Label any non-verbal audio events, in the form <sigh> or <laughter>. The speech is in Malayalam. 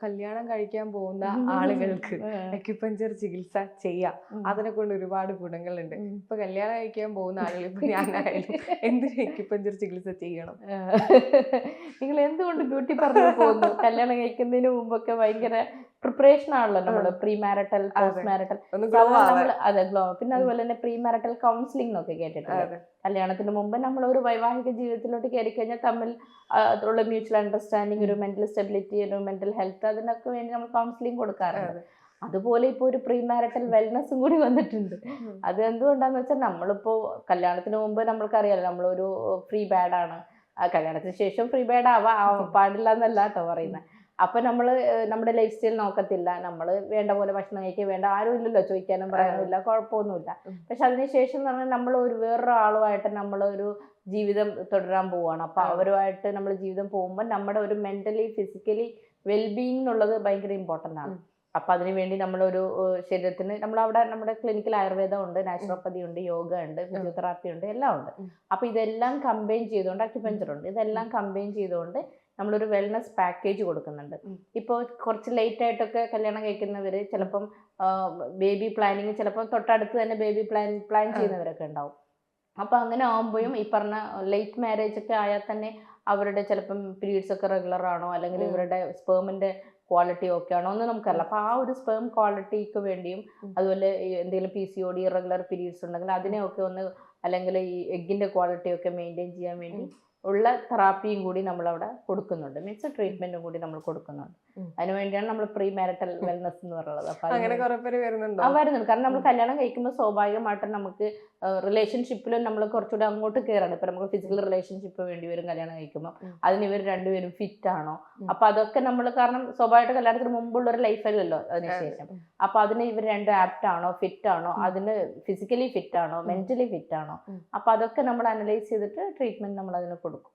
കല്യാണം കഴിക്കാൻ പോകുന്ന ആളുകൾക്ക് അക്യുപഞ്ചർ ചികിത്സ ചെയ്യാം. അതിനെ കൊണ്ട് ഒരുപാട് ഗുണങ്ങളുണ്ട്. ഇപ്പൊ കല്യാണം കഴിക്കാൻ പോകുന്ന ആളുകൾ ഇപ്പൊ ഞാനായാലും <laughs> എന്തിനു അക്യുപഞ്ചർ ചികിത്സ ചെയ്യണം? <laughs> നിങ്ങൾ എന്തുകൊണ്ട് ബ്യൂട്ടി പറഞ്ഞു പോകുന്നു? കല്യാണം കഴിക്കുന്നതിന് മുമ്പൊക്കെ ഭയങ്കര പ്രിപ്പറേഷൻ ആണല്ലോ നമ്മൾ പ്രീ മാരിറ്റൽ പോസ്റ്റ് മാരിറ്റൽ നമ്മൾ അതെ ഗ്ലോ പിന്നെ അതുപോലെ തന്നെ പ്രീ മാരിറ്റൽ കൗൺസിലിംഗ് എന്നൊക്കെ കേട്ടിട്ടുണ്ട്. കല്യാണത്തിന് മുമ്പ് നമ്മൾ ഒരു വൈവാഹിക ജീവിതത്തിലോട്ട് കയറി കഴിഞ്ഞാൽ തമ്മിൽ ഉള്ള മ്യൂച്വൽ അണ്ടർസ്റ്റാൻഡിങ് ഒരു മെന്റൽ സ്റ്റെബിലിറ്റി ഒരു മെന്റൽ ഹെൽത്ത് അതിനൊക്കെ വേണ്ടി നമ്മൾ കൗൺസിലിംഗ് കൊടുക്കാറുണ്ട്. അതുപോലെ ഇപ്പോൾ ഒരു പ്രീ മാരിറ്റൽ വെൽനെസ്സും കൂടി വന്നിട്ടുണ്ട്. അത് എന്തുകൊണ്ടാന്ന് വെച്ചാൽ നമ്മളിപ്പോ കല്യാണത്തിന് മുമ്പ് നമ്മൾക്കറിയാലോ നമ്മളൊരു ഫ്രീ ബാഡാണ് ആണ്. കല്യാണത്തിന് ശേഷം ഫ്രീ ബാഡ് ആവാ. പാടില്ല എന്നല്ല കേട്ടോ പറയുന്നത് അപ്പൊ നമ്മൾ നമ്മുടെ ലൈഫ് സ്റ്റൈൽ നോക്കത്തില്ല. നമ്മൾ വേണ്ട പോലെ ഭക്ഷണം കഴിക്കുക വേണ്ട ആരും ഇല്ലല്ലോ ചോദിക്കാനും പറയാനില്ല കുഴപ്പമൊന്നുമില്ല. പക്ഷെ അതിനുശേഷം എന്ന് പറഞ്ഞാൽ നമ്മൾ ഒരു വേറൊരാളുമായിട്ട് നമ്മളൊരു ജീവിതം തുടരാൻ പോവുകയാണ്. അപ്പൊ അതെ. അവരുമായിട്ട് നമ്മൾ ജീവിതം പോകുമ്പോൾ നമ്മുടെ ഒരു മെന്റലി ഫിസിക്കലി വെൽബീങ് എന്നുള്ളത് ഭയങ്കര ഇമ്പോർട്ടന്റ് ആണ്. അപ്പം അതിനുവേണ്ടി നമ്മളൊരു ശരീരത്തിന് നമ്മൾ അവിടെ നമ്മുടെ ക്ലിനിക്കൽ ആയുർവേദം ഉണ്ട് നാച്ചുറോപ്പതി ഉണ്ട് യോഗ ഉണ്ട് ഫിസിയോതെറാപ്പി ഉണ്ട് എല്ലാം ഉണ്ട്. അപ്പോൾ അപ്പൊ ഇതെല്ലാം കമ്പൈൻ ചെയ്തുകൊണ്ട് അക്യുപഞ്ചർ ഉണ്ട് ഇതെല്ലാം കമ്പൈൻ ചെയ്തുകൊണ്ട് നമ്മളൊരു വെൽനസ് പാക്കേജ് കൊടുക്കുന്നുണ്ട്. ഇപ്പോൾ കുറച്ച് ലേറ്റ് ആയിട്ടൊക്കെ കല്യാണം കഴിക്കുന്നവർ ചിലപ്പം ബേബി പ്ലാനിങ് ചിലപ്പം തൊട്ടടുത്ത് തന്നെ ബേബി പ്ലാൻ പ്ലാൻ ചെയ്യുന്നവരൊക്കെ ഉണ്ടാവും. അപ്പോൾ അങ്ങനെ ആകുമ്പോഴും ഈ പറഞ്ഞ ലേറ്റ് മാരേജ് ഒക്കെ ആയാൽ തന്നെ അവരുടെ ചിലപ്പം പീരീഡ്സ് ഒക്കെ റെഗുലർ ആണോ അല്ലെങ്കിൽ ഇവരുടെ സ്പേമിന്റെ ക്വാളിറ്റി ഒക്കെ ആണോ എന്ന് നമുക്കറിയില്ല. അപ്പൊ ആ ഒരു സ്പേം ക്വാളിറ്റിക്ക് വേണ്ടിയും അതുപോലെ എന്തെങ്കിലും P C O D irregular periods ഉണ്ടെങ്കിൽ അതിനെയൊക്കെ ഒന്ന് അല്ലെങ്കിൽ ഈ എഗ്ഗിന്റെ ക്വാളിറ്റി ഒക്കെ മെയിന്റെയിൻ ചെയ്യാൻ വേണ്ടി ഉള്ള തെറാപ്പിയും കൂടി നമ്മൾ അവിടെ കൊടുക്കുന്നുണ്ട്. മീൻസ് ട്രീറ്റ്മെന്റും കൂടി നമ്മൾ കൊടുക്കുന്നുണ്ട്. അതിനുവേണ്ടിയാണ് നമ്മൾ പ്രീ മാരിറ്റൽ വെൽനസ് എന്ന് പറയുന്നത്. അപ്പൊ അങ്ങനെ വരുന്നുണ്ടോ? ആ വരുന്നുണ്ട്. കാരണം നമ്മൾ കല്യാണം കഴിക്കുമ്പോൾ സ്വാഭാവികമായിട്ടും നമുക്ക് റിലേഷൻഷിപ്പിലും നമ്മൾ കുറച്ചുകൂടെ അങ്ങോട്ട് കയറാണ് ഇപ്പൊ നമുക്ക് ഫിസിക്കൽ റിലേഷൻഷിപ്പ് വേണ്ടി വരും കല്യാണം കഴിക്കുമ്പോൾ. അതിന് ഇവർ രണ്ടുപേരും ഫിറ്റ് ആണോ. അപ്പൊ അതൊക്കെ നമ്മൾ കാരണം സ്വാഭാവികമായിട്ട് കല്യാണത്തിന് മുമ്പുള്ള ഒരു ലൈഫല്ലല്ലോ അതിനുശേഷം. അപ്പൊ അതിന് ഇവർ രണ്ടും ആപ്റ്റ് ആണോ ഫിറ്റ് ആണോ. അതിന് ഫിസിക്കലി ഫിറ്റ് ആണോ? മെന്റലി ഫിറ്റ് ആണോ. അപ്പൊ അതൊക്കെ നമ്മൾ അനലൈസ് ചെയ്തിട്ട് ട്രീറ്റ്മെന്റ് നമ്മൾ അതിന് കൊടുക്കും.